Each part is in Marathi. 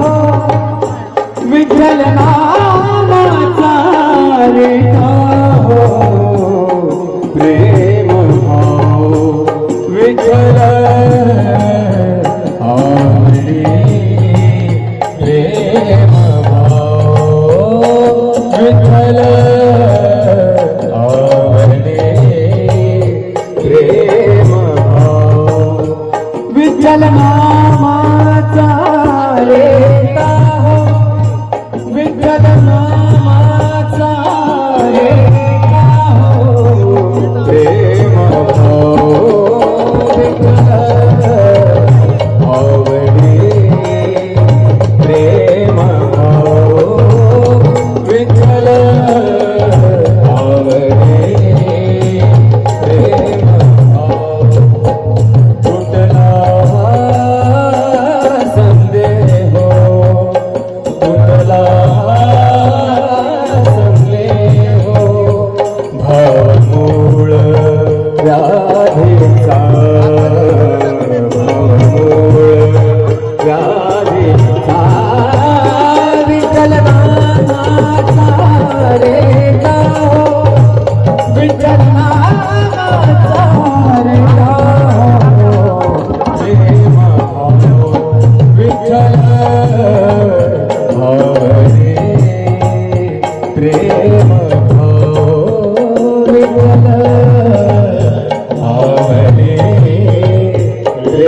हो. विठ्ठल नामाचा रेटा हो. प्रेम भाव विठ्ठल आवडी प्रेम भाव विठ्ठल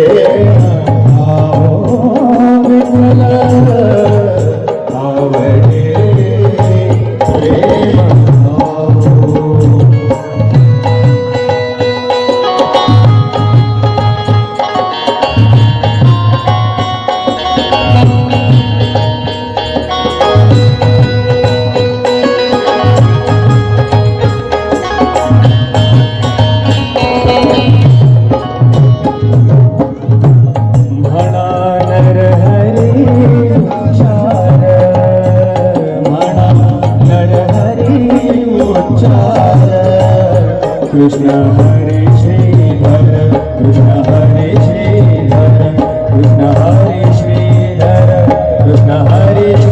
Yeah. कृष्ण हरे श्रीधर कृष्ण हरे श्रीधर कृष्ण हरे श्रीधर कृष्ण हरे श्री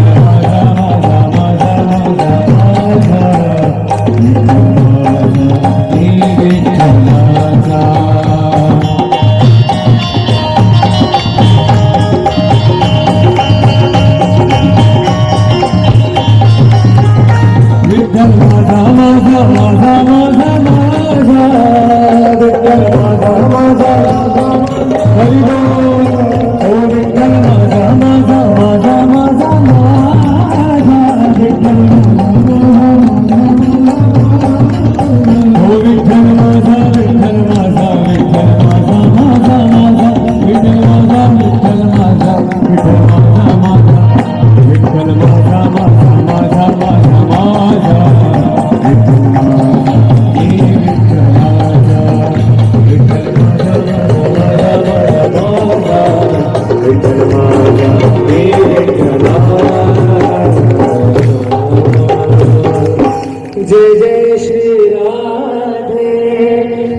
जय जय श्री राधे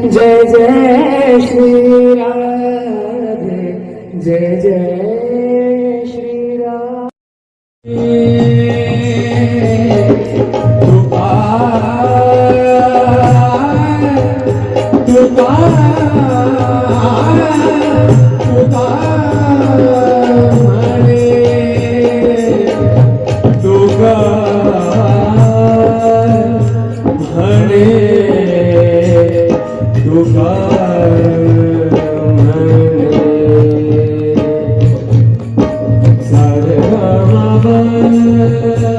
जय जय श्री राधे जय जय श्री राधे। कृपा कृपा। Música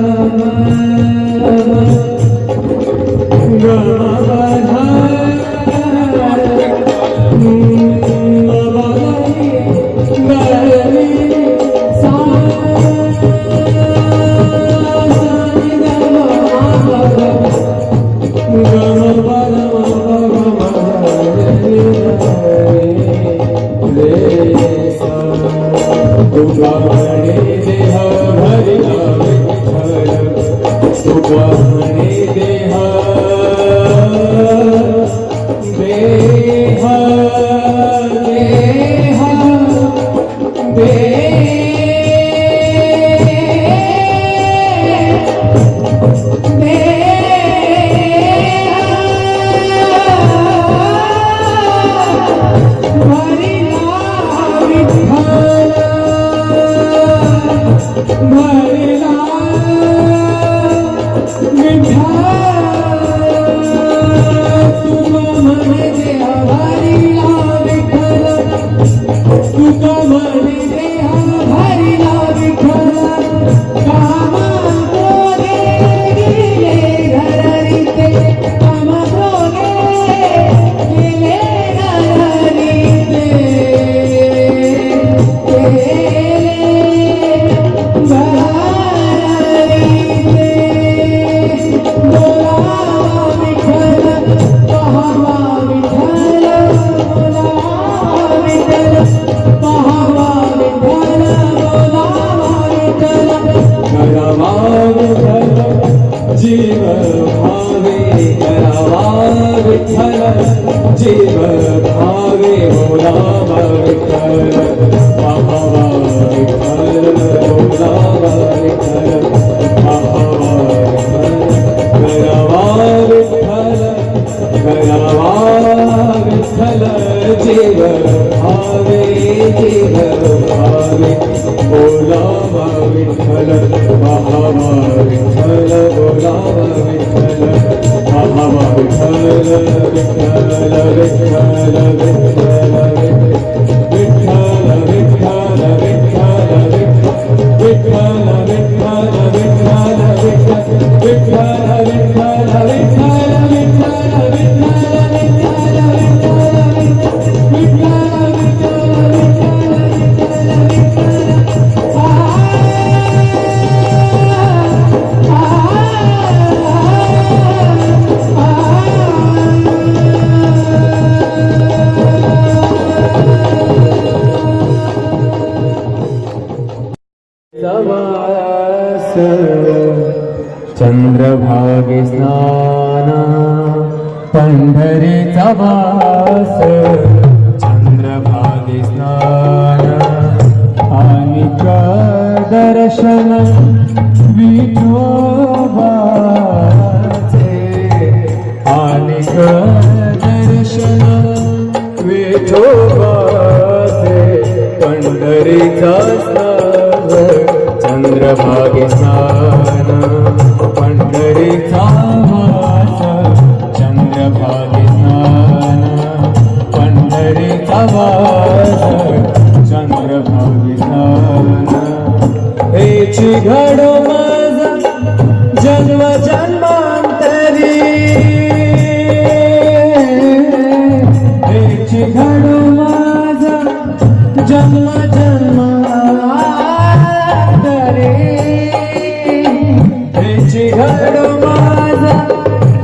तू तो मर गया जीव भावे मोला विठ्ठल भावा विठ्ठल मोला विठ्ठल भावा ಜಲವೇ पंढरीचा वास चंद्रभागे स्नान आणि दर्शन विठोबाचे. आणि दर्शन विठोबाचे. पंढरीचा स्नान चंद्रभागे स्नान जन्म जन्मांतरी. हेची घडो माझा जन्म जन्मांतरी. हेची घडो माझा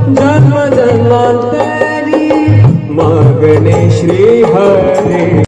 जन्म जन्मांतरी. मागणे श्री हरी